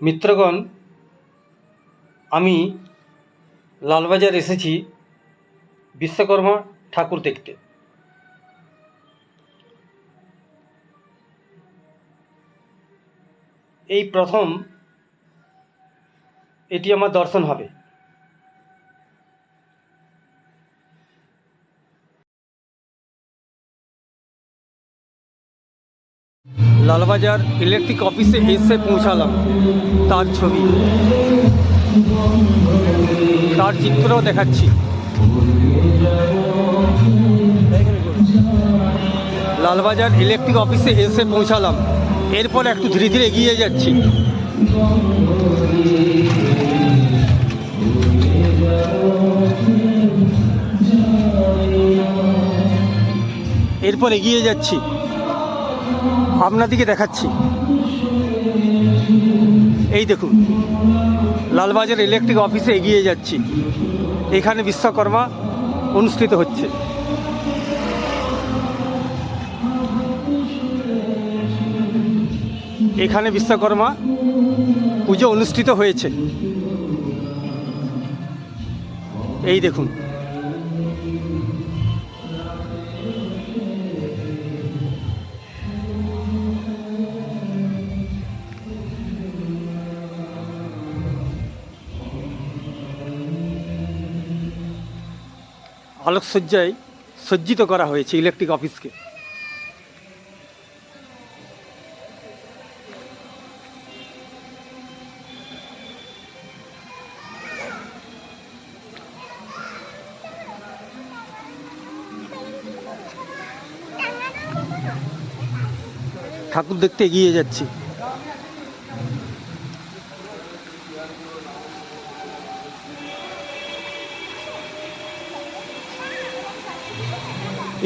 মিত্রগণ আমি লালবাজার এসেছি বিশ্বকর্মা ঠাকুর দেখতে। এই প্রথম এটি আমার দর্শন হবে। লালবাজার ইলেকট্রিক অফিসে এসে পৌঁছালাম। তার ছবি। তার চিত্রও দেখাচ্ছি। লালবাজার ইলেকট্রিক অফিসে এসে পৌঁছালাম। এরপর একটু ধীরে ধীরে এগিয়ে যাচ্ছি। এরপর এগিয়ে যাচ্ছি। আপনাদিকে দেখাচ্ছি। এই দেখুন, লালবাজার ইলেকট্রিক অফিসে এগিয়ে যাচ্ছি। এখানে বিশ্বকর্মা অনুষ্ঠিত হচ্ছে। এখানে বিশ্বকর্মা পুজো অনুষ্ঠিত হয়েছে। এই দেখুন আলোকসজ্জায় সজ্জিত করা হয়েছে ইলেকট্রিক অফিসকে। ঠাকুর দেখতে এগিয়ে যাচ্ছি।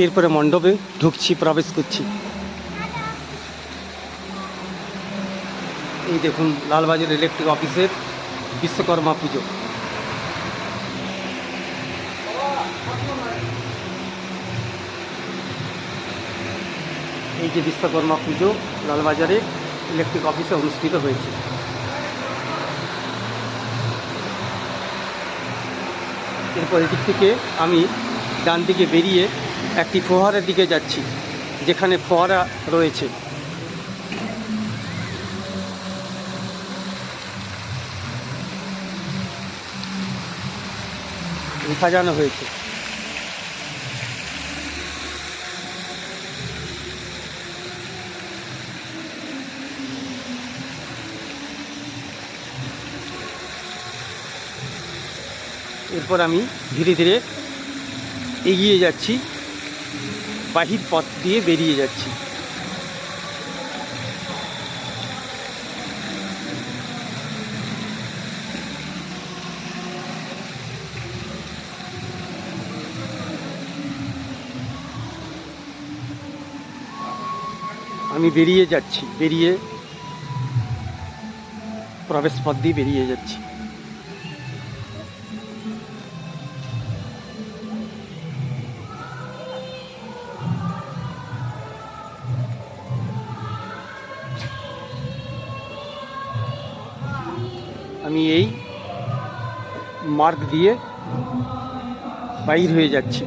এরপরে মণ্ডপে ঢুকছি, প্রবেশ করছি। এই দেখুন লালবাজার ইলেকট্রিক অফিসের বিশ্বকর্মা পুজো। এই যে বিশ্বকর্মা পুজো, লালবাজারে ইলেকট্রিক অফিসে অনুষ্ঠিত হয়েছে। এরপর এদিক থেকে আমি ডান দিকে বেরিয়ে একটি ফোয়ারার দিকে যাচ্ছি, যেখানে ফোয়ারা রয়েছে। সাজানো হয়েছে। এরপর আমি ধীরে ধীরে এগিয়ে যাচ্ছি। বাহির পথ দিয়ে বেরিয়ে যাচ্ছি। আমি বেরিয়ে যাচ্ছি বেরিয়ে প্রবেশ পথ দিয়ে বেরিয়ে যাচ্ছি। আমি এই মার্ক দিয়ে বাইর হয়ে যাচ্ছি।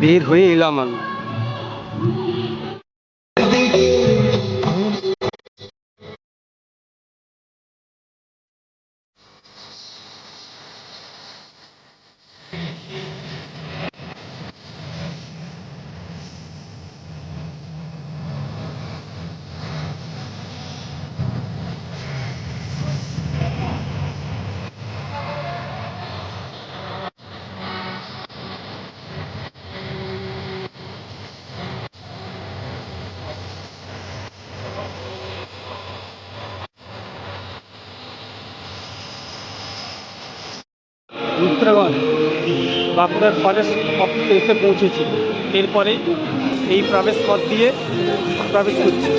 বের হয়ে এলাম আমি। মিত্রগণ বাঁকুড়ার ফরেস্ট অফিসে এসে পৌঁছেছি। এরপরে এই প্রবেশ পথ দিয়ে প্রবেশ করছি।